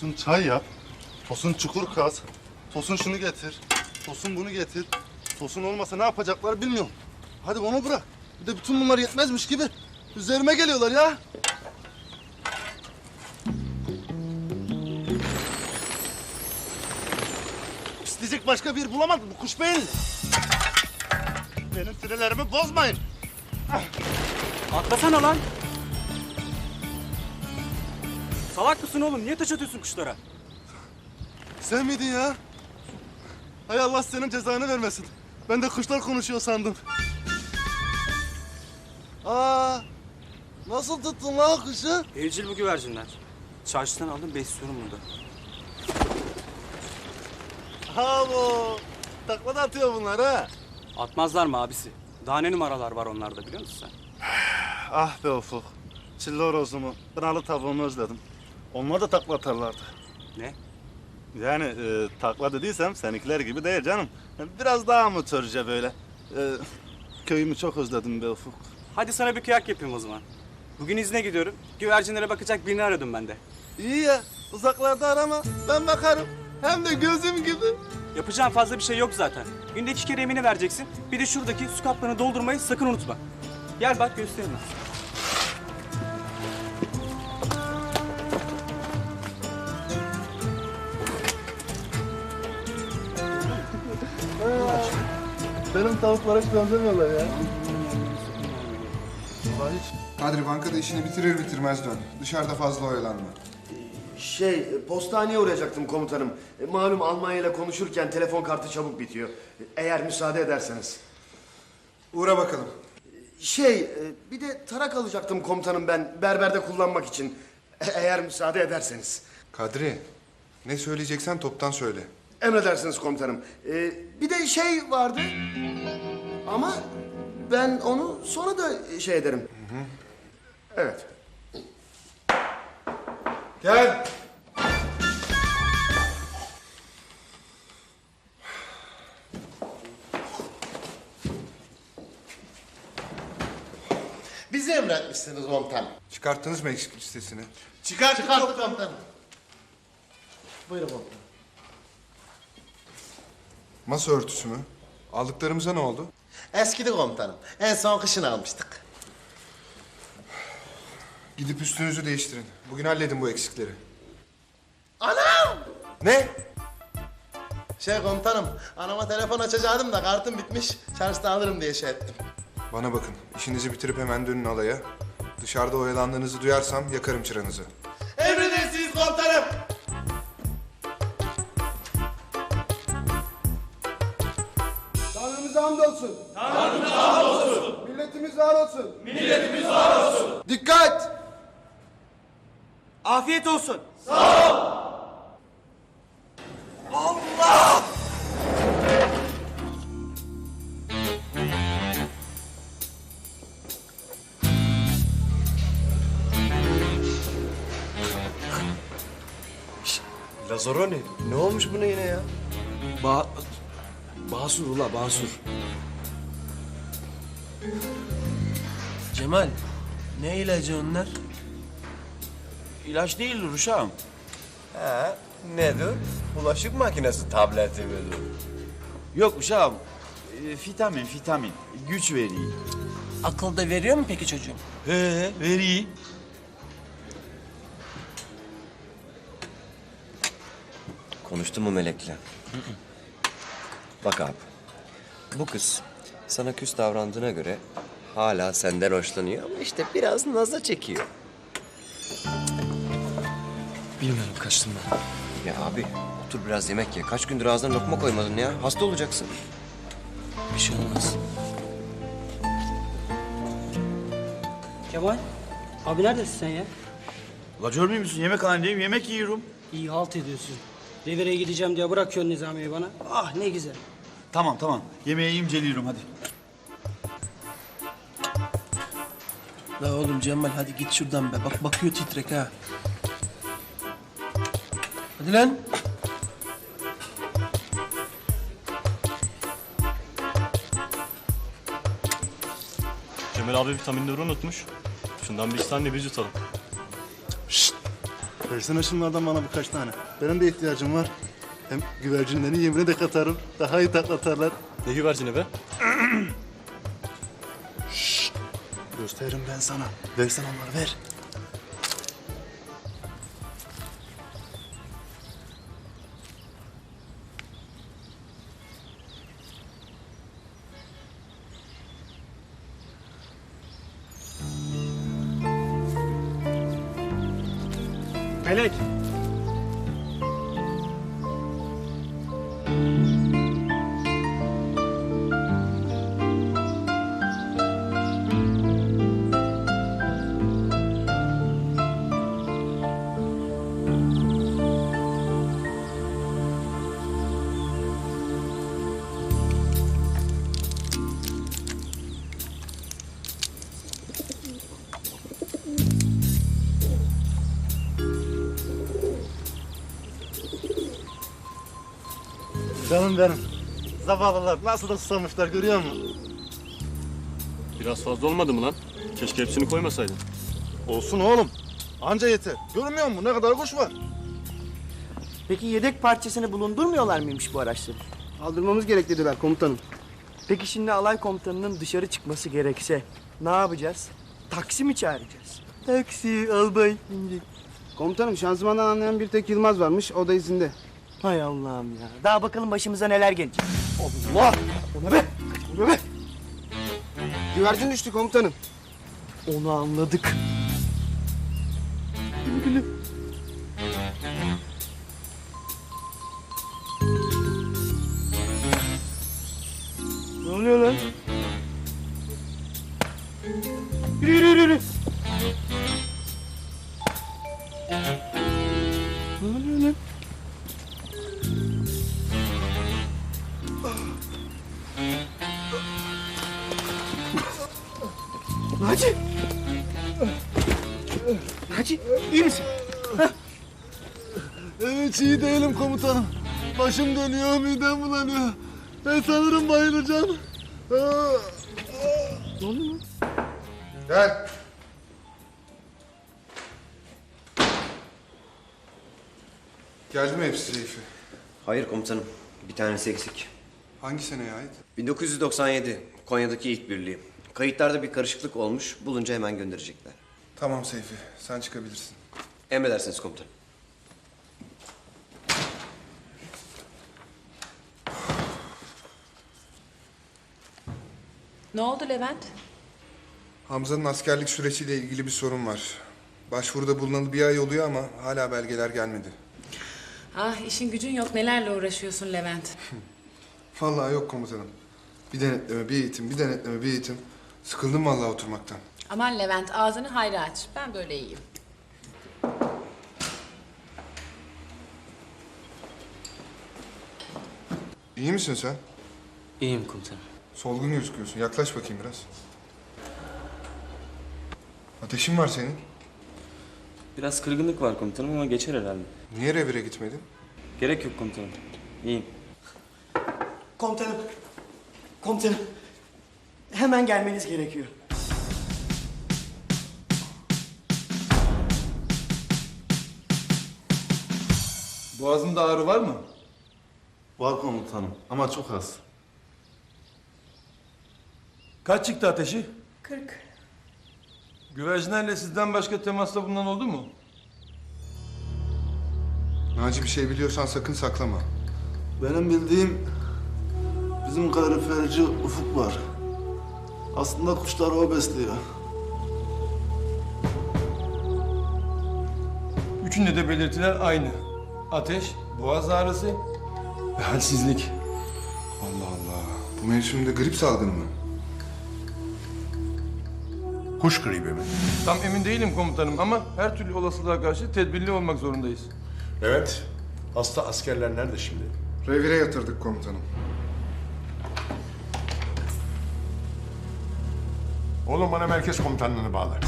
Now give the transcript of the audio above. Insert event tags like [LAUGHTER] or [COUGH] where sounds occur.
Tosun çay yap. Tosun çukur kaz. Tosun şunu getir. Tosun bunu getir. Tosun olmasa ne yapacaklar bilmiyorum. Hadi onu bırak. Bir de bütün bunlar yetmezmiş gibi üzerime geliyorlar ya. Pisleyecek başka bir bulamadım bu kuş beyinli. Benim sinirlerimi bozmayın. Atlasana lan. Salak mısın oğlum? Niye taş atıyorsun kuşlara? Sen miydin ya? Hay Allah senin cezanı vermesin. Ben de kuşlar konuşuyor sandım. Aa, nasıl tuttun lan kuşu? Evcil bu güvercinler. Çarşıdan aldım besliyorum burada. Ha bu. Takla da atıyor bunlar ha. Atmazlar mı abisi? Daha ne numaralar var onlarda biliyor musun sen? Ah be Ufuk. Çilli horozumu, kınalı tavuğumu özledim. Onlar da takla atarlardı. Ne? Yani e, takla dediysem seninkiler gibi değil canım. Biraz daha amatörce böyle. E, köyümü çok özledim be Ufuk. Hadi sana bir kıyak yapayım o zaman. Bugün izne gidiyorum. Güvercinlere bakacak birini aradım ben de. İyi ya, uzaklarda arama. Ben bakarım. Hem de gözüm gibi. Yapacağım fazla bir şey yok zaten. Günde iki kere yemini vereceksin. Bir de şuradaki su kaplarını doldurmayı sakın unutma. Gel bak göstereyim Benim tavuklara hiç benzemiyorlar ya. Vallahi hiç. Kadri bankada işini bitirir bitirmez dön. Dışarıda fazla oyalanma. Şey, e, postaneye uğrayacaktım komutanım. E, Malum Almanya ile konuşurken telefon kartı çabuk bitiyor. E, Eğer müsaade ederseniz. Uğra bakalım. Şey, e, bir de tarak alacaktım komutanım ben berberde kullanmak için. E, Eğer müsaade ederseniz. Kadri, ne söyleyeceksen toptan söyle. Emredersiniz komutanım. E, bir de şey vardı. Ama ben onu sonra da şey ederim. Evet. Gel. Bizi emretmişsiniz komutanım. Çıkarttınız mı eksik listesini? Çıkarttık, Çıkarttık komutanım. Buyurun komutanım. Masa örtüsü mü? Aldıklarımıza ne oldu? Eskidi komutanım. En son kışın almıştık. Gidip üstünüzü değiştirin. Bugün halledin bu eksikleri. Anam! Ne? Şey komutanım, anama telefon açacaktım da kartım bitmiş. Çarşıda alırım diye şey ettim. Bana bakın. işinizi bitirip hemen dönün alaya. Dışarıda oyalandığınızı duyarsam yakarım çıranızı. Emredersiniz komutanım. Hamdolsun. Tanrımıza hamdolsun. Milletimiz var olsun. Milletimiz var olsun. Dikkat! Afiyet olsun. Lazaroni ne olmuş buna yine ya? Ba Basur ula Basur. Cemal, ne ilacı onlar? İlaç değil Ruşam. He, nedir? Bulaşık makinesi tableti midir? Yok uşağım. E, vitamin, vitamin. Güç veriyor. Akıl da veriyor mu peki çocuğum? He, veriyor. Konuştun mu Melek'le? Bak abi, bu kız sana küs davrandığına göre hala senden hoşlanıyor ama işte biraz naza çekiyor. Bilmiyorum kaçtım ben. Ya abi otur biraz yemek ye. Kaç gündür ağzına lokma koymadın ya. Hasta olacaksın. Bir şey olmaz. Kemal, abi neredesin sen ya? La görmüyor musun? Yemekhanedeyim, yemek yiyorum. İyi halt ediyorsun. Revire gideceğim diye bırakıyorsun Nizami'yi bana. Ah ne güzel. Tamam tamam. Yemeği yiyeyim geliyorum hadi. La oğlum Cemal hadi git şuradan be. Bak bakıyor titrek ha. Hadi lan. Cemal abi vitaminleri unutmuş. Şundan bir tane de biz yutalım. Versene şunlardan bana birkaç tane. Benim de ihtiyacım var. Hem güvercinlerin yemine de katarım. Daha iyi taklatarlar. Ne güvercini be? [CLEARS THROAT] Gösteririm ben sana. Versen onları ver. Melek. Canım benim. Zavallılar nasıl da susamışlar görüyor musun? Biraz fazla olmadı mı lan? Keşke hepsini koymasaydın. Olsun oğlum. Anca yeter. Görmüyor musun ne kadar kuş var? Peki yedek parçasını bulundurmuyorlar mıymış bu araçları? Aldırmamız gerek dediler komutanım. Peki şimdi alay komutanının dışarı çıkması gerekse ne yapacağız? Taksi mi çağıracağız? Taksi albay. Komutanım şanzımandan anlayan bir tek Yılmaz varmış. O da izinde. Hay Allah'ım ya. Daha bakalım başımıza neler gelecek. Allah! Ona be! Ona be! Güvercin düştü komutanım. Onu anladık. Ne oluyor lan? Yürü yürü yürü, yürü. Ne oluyor lan? Evet iyi değilim komutanım. Başım dönüyor, midem bulanıyor. Ben sanırım bayılacağım. Aa, Gel. Geldi mi hepsi Seyfi? Hayır komutanım. Bir tanesi eksik. Hangi seneye ait? 1997 Konya'daki ilk birliği. Kayıtlarda bir karışıklık olmuş. Bulunca hemen gönderecekler. Tamam Seyfi, sen çıkabilirsin. Emredersiniz komutanım. Ne oldu Levent? Hamza'nın askerlik süreciyle ilgili bir sorun var. Başvuruda bulunalı bir ay oluyor ama hala belgeler gelmedi. Ah işin gücün yok nelerle uğraşıyorsun Levent. [LAUGHS] Vallahi yok komutanım. Bir denetleme, bir eğitim, bir denetleme, bir eğitim. Sıkıldım vallahi oturmaktan. Aman Levent ağzını hayra aç. Ben böyle iyiyim. İyi misin sen? İyiyim komutanım. Solgun gözüküyorsun. Yaklaş bakayım biraz. Ateşin var senin. Biraz kırgınlık var komutanım ama geçer herhalde. Niye revire gitmedin? Gerek yok komutanım. İyiyim. Komutanım. Komutanım. Hemen gelmeniz gerekiyor. Boğazında ağrı var mı? Var komutanım ama çok az. Kaç çıktı ateşi? Kırk. Güvercinlerle sizden başka temasta bulunan oldu mu? Naci bir şey biliyorsan sakın saklama. Benim bildiğim bizim kaloriferci Ufuk var. Aslında kuşları o besliyor. Üçünde de belirtiler aynı. Ateş, boğaz ağrısı ve halsizlik. Allah Allah. Bu mevsimde grip salgını mı? Kuş gribi mi? Tam emin değilim komutanım ama her türlü olasılığa karşı tedbirli olmak zorundayız. Evet. Hasta askerler nerede şimdi? Revire yatırdık komutanım. Oğlum bana merkez komutanlığını bağla.